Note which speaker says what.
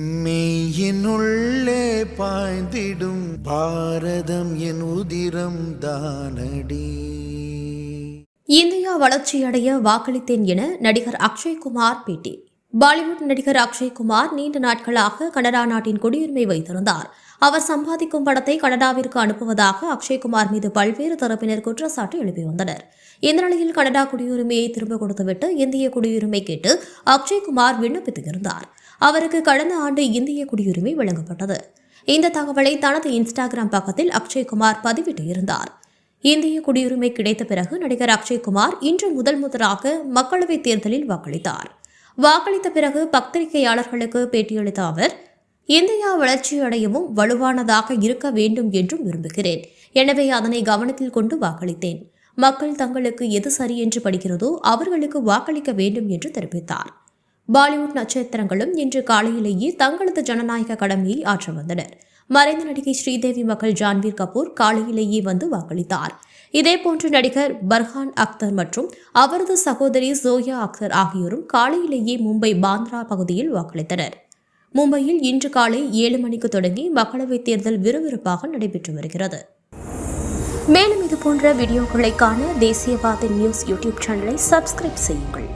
Speaker 1: மெய்யினுள்ளே பாய்ந்திடும் பாரதம் என் உதிரம் தானடி.
Speaker 2: இந்தியா வளர்ச்சியடைய வாக்களித்தேன் என நடிகர் அக்ஷய்குமார் பேட்டி. பாலிவுட் நடிகர் அக்ஷய்குமார் நீண்ட நாட்களாக கனடா நாட்டின் குடியுரிமை வைத்திருந்தார். அவர் சம்பாதிக்கும் பணத்தை கனடாவிற்கு அனுப்புவதாக அக்ஷய்குமார் மீது பல்வேறு தரப்பினர் குற்றச்சாட்டு எழுப்பி வந்தனர். இந்த நிலையில் கனடா குடியுரிமையை திரும்ப கொடுத்துவிட்டு இந்திய குடியுரிமை கேட்டு அக்ஷய்குமார் விண்ணப்பித்து இருந்தார் அவருக்கு கடந்த ஆண்டு இந்திய குடியுரிமை வழங்கப்பட்டது. இந்த தகவலை தனது இன்ஸ்டாகிராம் பக்கத்தில் அக்ஷய்குமார் பதிவிட்டு இருந்தார். இந்திய குடியுரிமை கிடைத்த பிறகு நடிகர் அக்ஷய்குமார் இன்று முதல் முதலாக மக்களவைத் தேர்தலில் வாக்களித்தார். வாக்களித்த பிறகு பத்திரிகையாளர்களுக்கு பேட்டியளித்த அவர் இந்தியா வளர்ச்சியடையவும் வலுவானதாக இருக்க வேண்டும் என்றும் விரும்புகிறேன். எனவே அதனை கவனத்தில் கொண்டு வாக்களித்தேன். மக்கள் தங்களுக்கு எது சரி என்று படுகிறதோ அவர்களுக்கு வாக்களிக்க வேண்டும் என்று தெரிவித்தார். பாலிவுட் நட்சத்திரங்களும் இன்று காலையிலேயே தங்களது ஜனநாயக கடமையை ஆற்ற வந்தனர் மறைந்த நடிகை ஸ்ரீதேவி மகள் ஜான்வீர் கபூர் காலையிலேயே வந்து வாக்களித்தார். இதேபோன்று நடிகர் பர்ஹான் அக்தர் மற்றும் அவரது சகோதரி சோயா அக்தர் ஆகியோரும் காலையிலேயே மும்பை பாந்த்ரா பகுதியில் வாக்களித்தனர். மும்பையில் இன்று காலை ஏழு மணிக்கு தொடங்கி மக்களவைத் தேர்தல் விறுவிறுப்பாக நடைபெற்று வருகிறது. மேலும் இதுபோன்ற வீடியோக்களை காண தேசியவாத நியூஸ் யூடியூப் சேனலை சப்ஸ்கிரைப் செய்யுங்கள்.